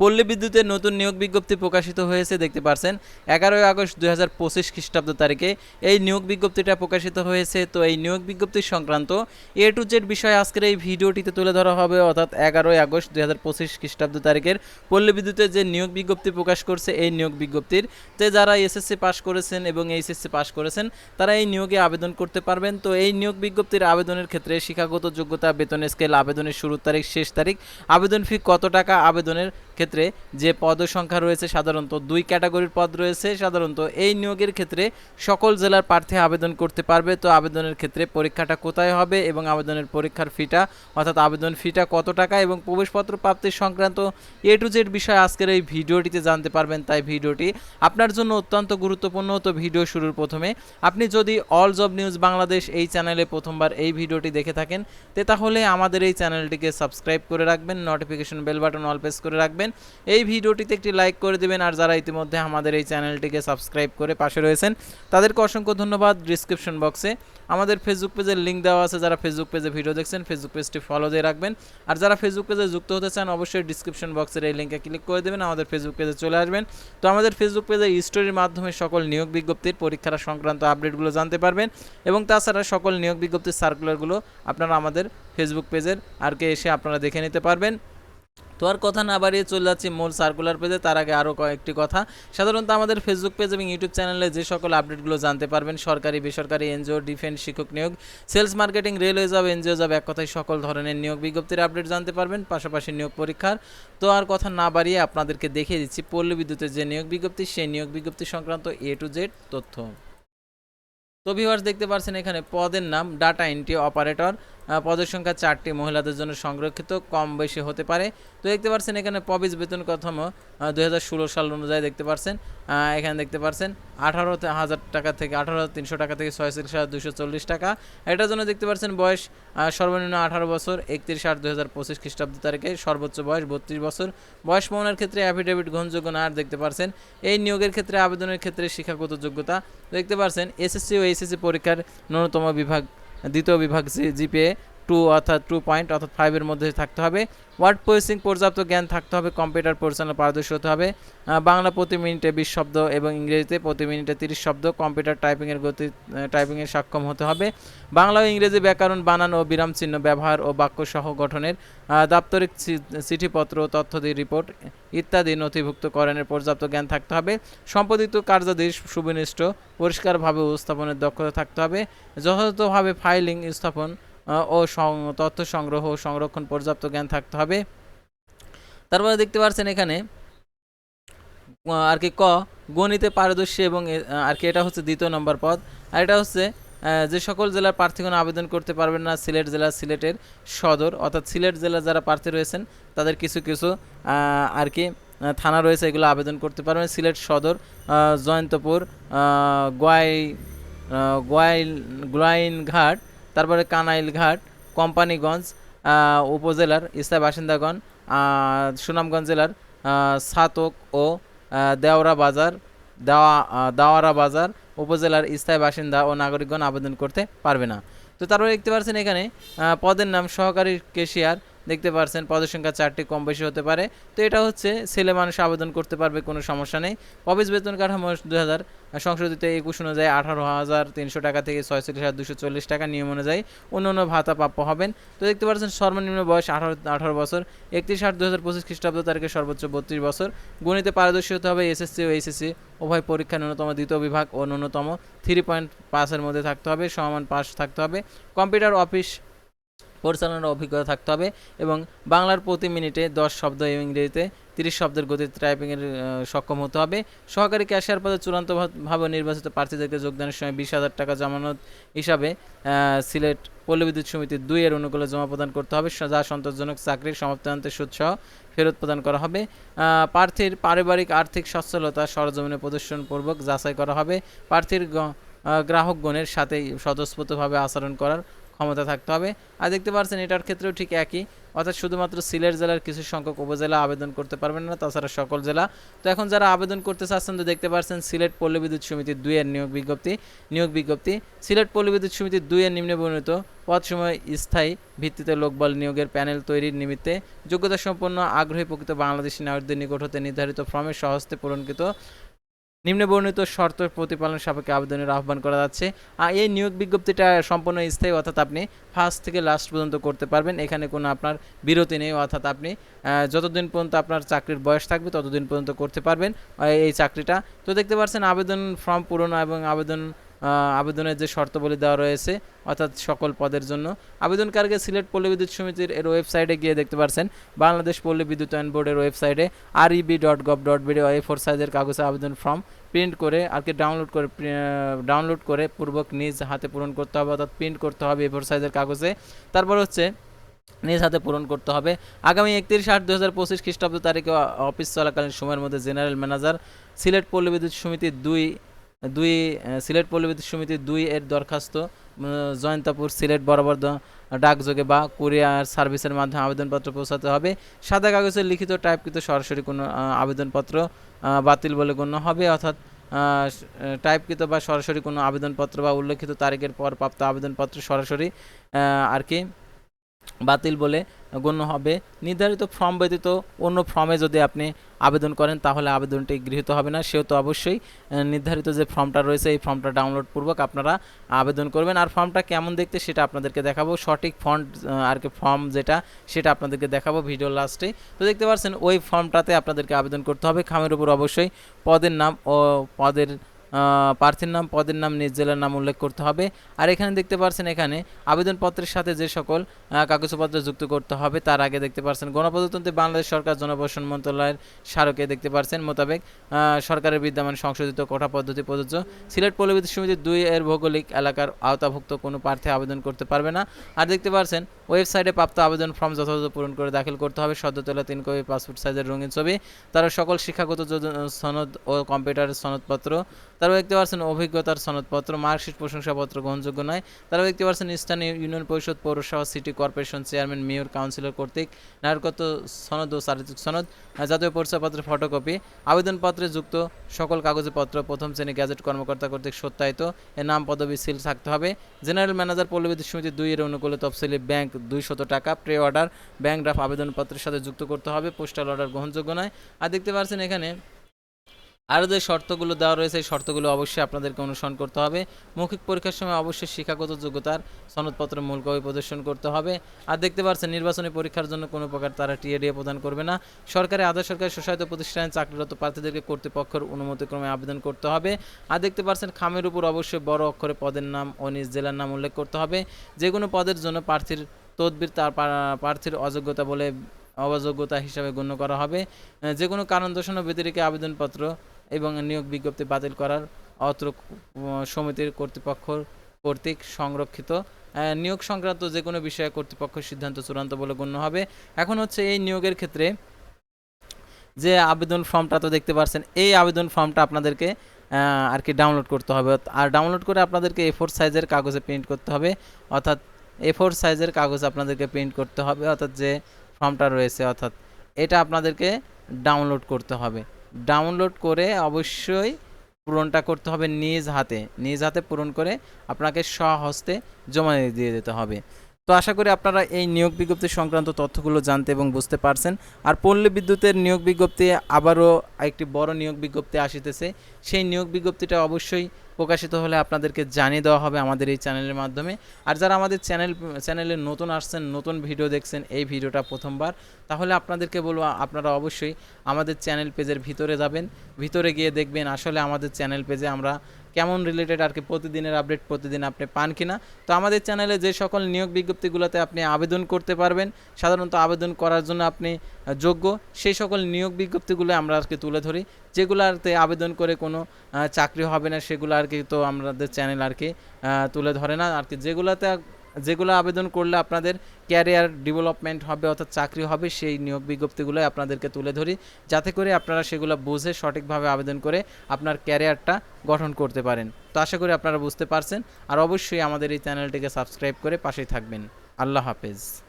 পল্লী বিদ্যুতের নতুন নিয়োগ বিজ্ঞপ্তি প্রকাশিত হয়েছে, দেখতে পারছেন। এগারোই আগস্ট দুই হাজার পঁচিশ খ্রিস্টাব্দ তারিখে এই নিয়োগ বিজ্ঞপ্তিটা প্রকাশিত হয়েছে। তো এই নিয়োগ বিজ্ঞপ্তি সংক্রান্ত এ টু জেড বিষয় আজকের এই ভিডিওটিতে তুলে ধরা হবে, অর্থাৎ এগারোই আগস্ট দুই হাজার পঁচিশ খ্রিস্টাব্দ তারিখের পল্লী বিদ্যুতের যে নিয়োগ বিজ্ঞপ্তি প্রকাশ করছে, এই নিয়োগ বিজ্ঞপ্তির। যে যারা এসএসসি পাস করেছেন এবং এইচএসসি পাস করেছেন, তারা এই নিয়োগে আবেদন করতে পারবেন। তো এই নিয়োগ বিজ্ঞপ্তির আবেদনের ক্ষেত্রে শিক্ষাগত যোগ্যতা, বেতন স্কেল আবেদনের শুরুর তারিখ, শেষ তারিখ, আবেদন ফি কত টাকা, আবেদনের ক্ষেত্রে যে পদ সংখ্যা রয়েছে সাধারণত দুই ক্যাটাগরির পদ রয়েছে, সাধারণত এই নিয়োগের ক্ষেত্রে সকল জেলার প্রার্থী আবেদন করতে পারবে। তো আবেদনের ক্ষেত্রে পরীক্ষাটা কোথায় হবে এবং আবেদনের পরীক্ষার ফিটা, অর্থাৎ আবেদন ফিটা কত টাকা এবং প্রবেশপত্র প্রাপ্তির সংক্রান্ত এ টু জেড বিষয় আজকের এই ভিডিওটিতে জানতে পারবেন। তাই ভিডিওটি আপনার জন্য অত্যন্ত গুরুত্বপূর্ণ। তো ভিডিও শুরুর প্রথমে আপনি যদি অল জব নিউজ বাংলাদেশ এই চ্যানেলে প্রথমবার এই ভিডিওটি দেখে থাকেন, তে তাহলে আমাদের এই চ্যানেলটিকে সাবস্ক্রাইব করে রাখবেন notification bell button all press করে রাখবেন এই ভিডিওটিতে একটি লাইক করে দেবেন, আর যারা ইতিমধ্যে আমাদের এই চ্যানেলটিকে সাবস্ক্রাইব করে পাশে রয়েছেন, তাদেরকে অসংখ্য ধন্যবাদ ডিসক্রিপশন বক্সে আমাদের ফেসবুক পেজের লিঙ্ক দেওয়া আছে, যারা ফেসবুক পেজে ভিডিও দেখছেন ফেসবুক পেজটি ফলো দিয়ে রাখবেন। আর যারা ফেসবুক পেজে যুক্ত হতে চান, অবশ্যই ডিসক্রিপশন বক্সের এই লিঙ্কে ক্লিক করে দেবেন, আমাদের ফেসবুক পেজে চলে আসবেন। তো আমাদের ফেসবুক পেজে স্টোরির মাধ্যমে সকল নিয়োগ বিজ্ঞপ্তির পরীক্ষার সংক্রান্ত আপডেটগুলো জানতে পারবেন, এবং তাছাড়া সকল নিয়োগ বিজ্ঞপ্তির সার্কুলারগুলো আপনারা আমাদের ফেসবুক পেজের আর কে এসে আপনারা দেখে নিতে পারবেন। তো আর কথা না বাড়িয়ে চলে যাচ্ছি মূল সার্কুলার পেজে তার আগে আরও কয়েকটি কথা। সাধারণত আমাদের ফেসবুক পেজ এবং ইউটিউব চ্যানেলে যে সকল আপডেটগুলো জানতে পারবেন, সরকারি, বেসরকারি, এনজিও ডিফেন্স শিক্ষক নিয়োগ sales marketing railway job NGO job এক কথায় সকল ধরনের নিয়োগ বিজ্ঞপ্তির আপডেট জানতে পারবেন, পাশাপাশি নিয়োগ পরীক্ষার। তো আর কথা না বাড়িয়ে আপনাদেরকে দেখিয়ে দিচ্ছি, পল্লী বিদ্যুতের যে নিয়োগ বিজ্ঞপ্তি, সেই নিয়োগ বিজ্ঞপ্তি সংক্রান্ত এ টু জেড তথ্য। তো ভিউয়ার্স দেখতে পাচ্ছেন এখানে পদের নাম ডাটা এন্ট্রি অপারেটর পদের সংখ্যা চারটি মহিলাদের জন্য সংরক্ষিত, কম বেশি হতে পারে। তো দেখতে পাচ্ছেন এখানে প্রবেশ বেতন কাঠামো দু সাল অনুযায়ী দেখতে পাচ্ছেন এখানে দেখতে পাচ্ছেন আঠারো হাজার টাকা থেকে, আঠারো তিনশো টাকা থেকে ছয়ত্রিশ হাজার দুশো চল্লিশ টাকা। এটার জন্য দেখতে পাচ্ছেন বয়স সর্বনিম্ন আঠারো বছর, একত্রিশ আট দু হাজার পঁচিশ খ্রিস্টাব্দ তারিখে সর্বোচ্চ বয়স বত্রিশ বছর। বয়স প্রমাণের ক্ষেত্রে অ্যাফিডেভিট গ্রহণযোগ্য না, আর দেখতে পাচ্ছেন এই নিয়োগের ক্ষেত্রে, আবেদনের ক্ষেত্রে শিক্ষাগত যোগ্যতা। দেখতে পাচ্ছেন এসএসসি ও এইচএসসি পরীক্ষার ন্যূনতম বিভাগ দ্বিতীয় বিভাগ জিপিএ টু অর্থাৎ টু পয়েন্ট অর্থাৎ ফাইভের মধ্যে থাকতে হবে। ওয়ার্ড প্রসেসিং পর্যাপ্ত জ্ঞান থাকতে হবে কম্পিউটার পরিচালনা পারদর্শী হতে হবে। বাংলা প্রতি মিনিটে বিশ শব্দ এবং ইংরেজিতে প্রতি মিনিটে তিরিশ শব্দ কম্পিউটার টাইপিংয়ের গতি টাইপিংয়ে সক্ষম হতে হবে। বাংলা ও ইংরেজি ব্যাকরণ বানান ও বিরাম চিহ্ন ব্যবহার ও বাক্য সহ গঠনের দাপ্তরিক চিঠিপত্র তথ্যদি রিপোর্ট ইত্যাদি নথিভুক্তকরণের পর্যাপ্ত জ্ঞান থাকতে হবে। সম্পাদিত কার্যাদেশ সুবিনিষ্ট, পরিষ্কারভাবে উপস্থাপনের দক্ষতা থাকতে হবে। যথাযথভাবে ফাইলিং স্থাপন ও তথ্য সংগ্রহ ও সংরক্ষণ পর্যাপ্ত জ্ঞান থাকতে হবে। তারপরে দেখতে পাচ্ছেন এখানে আর কি ক, গণিতে পারদর্শী এবং আর কি এটা হচ্ছে দ্বিতীয় নম্বর পদ। আর এটা হচ্ছে যে সকল জেলার প্রার্থীগণ আবেদন করতে পারবেন না, সিলেট জেলা, সিলেটের সদর, অর্থাৎ সিলেট জেলার যারা প্রার্থী রয়েছেন, তাদের কিছু কিছু আর কি থানা রয়েছে, এগুলো আবেদন করতে পারবেন। সিলেট সদর জয়ন্তপুর গোয়াই গোয়াইন ঘাট তারপরে কানাইল ঘাট, কোম্পানিগঞ্জ উপজেলার স্থায়ী বাসিন্দাগণ সুনামগঞ্জ জেলার সাতক ও দেওরা বাজার, দেওয়া দাওয়ারা বাজার উপজেলার স্থায়ী বাসিন্দা ও নাগরিকগণ আবেদন করতে পারবে না। তো তারপরে দেখতে পাচ্ছেন এখানে পদের নাম সহকারী কেশিয়ার দেখতে পাচ্ছেন পদের সংখ্যা চারটি, কম বেশি হতে পারে। তো এটা হচ্ছে, ছেলে মানুষ আবেদন করতে পারবে, কোনো সমস্যা নেই। প্রবেশ বেতন কাঠামো দুই হাজার সংশোধিত একুশ অনুযায়ী আঠারো হাজার তিনশো টাকা থেকে ছয়চল্লিশ হাজার দুশো চল্লিশ টাকা নিয়ম অনুযায়ী অন্য অন্য ভাতা প্রাপ্য হবেন। তো দেখতে পাচ্ছেন সর্বনিম্ন বয়স আঠারো আঠারো বছর। একত্রিশ আট দু হাজার পঁচিশ খ্রিস্টাব্দ তারিখে সর্বোচ্চ বত্রিশ বছর। গণিতে পারদর্শী হতে হবে, এসএসসি ও এইচএসসি। উভয় পরীক্ষা ন্যূনতম দ্বিতীয় বিভাগ ও ন্যূনতম থ্রি পয়েন্ট পাসের মধ্যে থাকতে হবে, সমান পাস থাকতে হবে। কম্পিউটার অফিস পরিচালনার অভিজ্ঞতা থাকতে হবে এবং বাংলার প্রতি মিনিটে দশ শব্দ এবং ইংরেজিতে তিরিশ শব্দের গতিতে টাইপিংয়ের সক্ষম হতে হবে। সহকারী ক্যাশিয়ার পদে চূড়ান্তভাবে নির্বাচিত প্রার্থীদেরকে যোগদানের সময় বিশ হাজার টাকা জামানত হিসাবে সিলেট পল্লী বিদ্যুৎ সমিতি দুই এর অনুকূলে জমা প্রদান করতে হবে যা সন্তোষজনক চাকরির সমাপ্তান্তে সুৎসহ ফেরত প্রদান করা হবে। প্রার্থীর পারিবারিক আর্থিক সচ্ছলতা সরজমিনে প্রদর্শনপূর্বক যাচাই করা হবে। প্রার্থীর গ্রাহকগণের সাথে স্বতঃস্ফূর্তভাবে আচরণ করার ক্ষমতা থাকতে হবে। আর দেখতে পাচ্ছেন এটার ক্ষেত্রেও ঠিক একই। অর্থাৎ শুধুমাত্র সিলেট জেলার কিছু সংখ্যক উপজেলা আবেদন করতে পারবেন না, তাছাড়া সকল জেলা। তো এখন যারা আবেদন করতে চাচ্ছেন, তো দেখতে পাচ্ছেন সিলেট পল্লী বিদ্যুৎ সমিতি দুইয়ের নিয়োগ বিজ্ঞপ্তি নিয়োগ বিজ্ঞপ্তি। সিলেট পল্লী বিদ্যুৎ সমিতি দুইয়ের নিম্নে বর্ণিত পদ সময় স্থায়ী ভিত্তিতে লোকবল নিয়োগের প্যানেল তৈরির নিমিত্তে যোগ্যতা সম্পন্ন আগ্রহী প্রকৃত বাংলাদেশি নাগরিকদের নিকট হতে নির্ধারিত ফর্মের সহস্তে পূরণকৃত নিম্নে বর্ণিত শর্ত প্রতিপালন সাপেক্ষে আবেদনের আহ্বান করা যাচ্ছে। আর এই নিয়োগ বিজ্ঞপ্তিটা সম্পূর্ণ স্থায়ী, অর্থাৎ আপনি ফার্স্ট থেকে লাস্ট পর্যন্ত করতে পারবেন। এখানে কোনো আপনার বিরতি নেই, অর্থাৎ আপনি যতদিন পর্যন্ত আপনার চাকরির বয়স থাকবে, ততদিন পর্যন্ত করতে পারবেন এই চাকরিটা। তো দেখতে পাচ্ছেন, আবেদন ফর্ম পূরণ এবং আবেদন আবেদনের যে শর্তাবলী দেওয়া রয়েছে, অর্থাৎ সকল পদের জন্য। আবেদনকারীকে সিলেট পল্লী বিদ্যুৎ সমিতির এর ওয়েবসাইটে গিয়ে দেখতে পাচ্ছেন বাংলাদেশ পল্লী বিদ্যুতায়ন বোর্ডের ওয়েবসাইটে R EB dot gov dot BD A four সাইজের কাগজে আবেদন ফর্ম প্রিন্ট করে আর কি ডাউনলোড করে ডাউনলোড করে পূর্বক নিজ হাতে পূরণ করতে হবে, অর্থাৎ প্রিন্ট করতে হবে এ ফোর সাইজের কাগজে। তারপর হচ্ছে নিজ হাতে পূরণ করতে হবে। আগামী একত্রিশ আট দু হাজার পঁচিশ খ্রিস্টাব্দ তারিখে অফিস চলাকালীন সময়ের মধ্যে জেনারেল ম্যানেজার, সিলেট পল্লী বিদ্যুৎ সমিতি দুই দুই সিলেট পল্লী সমিতি দুই এর দরখাস্ত জয়ন্তাপুর, সিলেট বরাবর ডাকযোগে বা কুরিয়ার সার্ভিসের মাধ্যমে আবেদনপত্র পৌঁছাতে হবে। সাদা কাগজে লিখিত টাইপকৃত সরাসরি কোনো আবেদনপত্র বাতিল বলে গণ্য হবে, অর্থাৎ টাইপকৃত বা সরাসরি কোনো আবেদনপত্র বা উল্লেখিত তারিখের পর প্রাপ্ত আবেদনপত্র সরাসরি আর কি, বাতিল বলে গণ্য হবে। নির্ধারিত ফর্ম ব্যতীত অন্য ফর্মে যদি আপনি আবেদন করেন, তাহলে আবেদনটি গৃহীত হবে না। সেহেতু অবশ্যই নির্ধারিত যে ফর্মটা রয়েছে, এই ফর্মটা ডাউনলোড পূর্বক আপনারা আবেদন করবেন। আর ফর্মটা কেমন দেখতে সেটা আপনাদেরকে দেখাবো। সঠিক ফন্ট আর কি ফর্ম যেটা, সেটা আপনাদেরকে দেখাবো ভিডিও লাস্টে তো দেখতে পাচ্ছেন, ওই ফর্মটাতে আপনাদেরকে আবেদন করতে হবে। খামের উপর অবশ্যই পদের নাম ও পদের প্রার্থীর নাম, পদের নাম, নিজ জেলার নাম উল্লেখ করতে হবে। আর এখানে দেখতে পাচ্ছেন এখানে, আবেদনপত্রের সাথে যে সকল কাগজপত্র যুক্ত করতে হবে, তার আগে দেখতে পাচ্ছেন গণপ্রজাতন্ত্রী বাংলাদেশ সরকার জনপ্রশাসন মন্ত্রণালয়ের স্মারকে দেখতে পাচ্ছেন মোতাবেক সরকারের বিদ্যমান সংশোধিত কোটা পদ্ধতি প্রযোজ্য। সিলেট পল্লী সমিতি দুই এর ভৌগোলিক এলাকার আওতাভুক্ত কোনো প্রার্থী আবেদন করতে পারবে না। আর দেখতে পাচ্ছেন ওয়েবসাইটে প্রাপ্ত আবেদন ফর্ম যথাযথ পূরণ করে দাখিল করতে হবে। সদ্য তোলা তিন কপি পাসপোর্ট সাইজের রঙিন ছবি। তারা সকল শিক্ষাগত সনদ ও কম্পিউটারের সনদপত্র তারাও দেখতে পাচ্ছেন অভিজ্ঞতার সনদপত্র, মার্কশিট, প্রশংসাপত্র গ্রহণযোগ্য নয়। তারাও দেখতে পাচ্ছেন স্থানীয় ইউনিয়ন পরিষদ পৌরসভা, city corporation chairman, mayor, councillor কর্তৃক নাগরিকত্ব সনদ ও চারিত্রিক সনদ জাতীয় পরিচয়পত্রের ফটোকপি, আবেদনপত্রে যুক্ত সকল কাগজপত্র, প্রথম শ্রেণি গ্যাজেট কর্মকর্তা কর্তৃক সত্যায়িত। এর নাম, পদবি সিল থাকতে হবে। জেনারেল ম্যানেজার পল্লী সমিতি দুই এর অনুকূলে তফসিলি ব্যাংক দুইশত টাকা প্রে অর্ডার ব্যাংক ড্রাফট আবেদনপত্রের সাথে যুক্ত করতে হবে। পোস্টাল অর্ডার গ্রহণযোগ্য নয়। আর দেখতে পাচ্ছেন এখানে আরও যে শর্তগুলো দেওয়া রয়েছে, এই শর্তগুলো অবশ্যই আপনাদেরকে অনুসরণ করতে হবে। মৌখিক পরীক্ষার সময় অবশ্যই শিক্ষাগত যোগ্যতার সনদপত্র মূল কবি প্রদর্শন করতে হবে। আর দেখতে পাচ্ছেন, নির্বাচনী পরীক্ষার জন্য কোনো প্রকার তারা টিএডিএ প্রদান করবে না। সরকারি, আধা সরকারি স্বশায়িত প্রতিষ্ঠানে চাকরিরত প্রার্থীদেরকে কর্তৃপক্ষের অনুমতিক্রমে আবেদন করতে হবে। আর দেখতে পাচ্ছেন, খামের উপর অবশ্যই বড় অক্ষরে পদের নাম ও নিজ জেলার নাম উল্লেখ করতে হবে। যে কোনো পদের জন্য প্রার্থীর তদবির তার প্রার্থীর অযোগ্যতা বলে অযোগ্যতা হিসাবে গণ্য করা হবে। যে কোনো কারণ দর্শানো ব্যতিরেকে আবেদনপত্র এবং নিয়োগ বিজ্ঞপ্তি বাতিল করার অত্র সমিতির কর্তৃপক্ষ কর্তৃক সংরক্ষিত। নিয়োগ সংক্রান্ত যে কোনো বিষয়ে কর্তৃপক্ষের সিদ্ধান্ত চূড়ান্ত বলে গণ্য হবে। এখন হচ্ছে এই নিয়োগের ক্ষেত্রে যে আবেদন ফর্মটা তো দেখতে পাচ্ছেন এই আবেদন ফর্মটা আপনাদেরকে আর কি ডাউনলোড করতে হবে। আর ডাউনলোড করে আপনাদেরকে এ ফোর সাইজের কাগজে প্রিন্ট করতে হবে। অর্থাৎ এ ফোর সাইজের কাগজ আপনাদেরকে প্রিন্ট করতে হবে। অর্থাৎ যে ফর্মটা রয়েছে, অর্থাৎ এটা আপনাদেরকে ডাউনলোড করতে হবে। ডাউনলোড করে অবশ্যই পূরণটা করতে হবে নিজ হাতে। নিজ হাতে পূরণ করে আপনাকে স্বহস্তে জমা দিয়ে দিতে হবে। তো আশা করি আপনারা এই নিয়োগ বিজ্ঞপ্তি সংক্রান্ত তথ্যগুলো জানতে এবং বুঝতে পারছেন। আর পল্লী বিদ্যুতের নিয়োগ বিজ্ঞপ্তি আবারও একটি বড় নিয়োগ বিজ্ঞপ্তি আসিতেছে। সেই নিয়োগ বিজ্ঞপ্তিটা অবশ্যই প্রকাশিত হলে আপনাদেরকে জানিয়ে দেওয়া হবে আমাদের এই চ্যানেলের মাধ্যমে। আর যারা আমাদের চ্যানেল, চ্যানেলে নতুন আসছেন, নতুন ভিডিও দেখছেন, এই ভিডিওটা প্রথমবার, তাহলে আপনাদেরকে বলব, আপনারা অবশ্যই আমাদের চ্যানেল পেজের ভিতরে যাবেন, ভিতরে গিয়ে দেখবেন আসলে আমাদের চ্যানেল পেজে আমরা কেমন রিলেটেড আর কি প্রতিদিনের আপডেট প্রতিদিন আপনি পান কিনা। তো আমাদের চ্যানেলে যে সকল নিয়োগ বিজ্ঞপ্তিগুলোতে আপনি আবেদন করতে পারবেন, সাধারণত আবেদন করার জন্য আপনি যোগ্য, সেই সকল নিয়োগ বিজ্ঞপ্তিগুলো আমরা আর কি তুলে ধরি। যেগুলোতে আবেদন করে কোনো চাকরি হবে না, সেগুলো আর কি তো আমাদের চ্যানেল আর কি তুলে ধরে না। আর কি যেগুলোতে যেগুলো আবেদন করলে আপনাদের ক্যারিয়ার ডেভেলপমেন্ট হবে অর্থাৎ চাকরি হবে, সেই নিয়োগ বিজ্ঞপ্তিগুলো আপনাদেরকে তুলে ধরি। যাতে করে আপনারা সেগুলো বুঝে সঠিকভাবে আবেদন করে আপনার ক্যারিয়ারটা গঠন করতে পারেন। তো আশা করি আপনারা বুঝতে পারছেন। আর অবশ্যই আমাদের এই চ্যানেলটিকে সাবস্ক্রাইব করে পাশেই থাকবেন। আল্লাহ হাফেজ।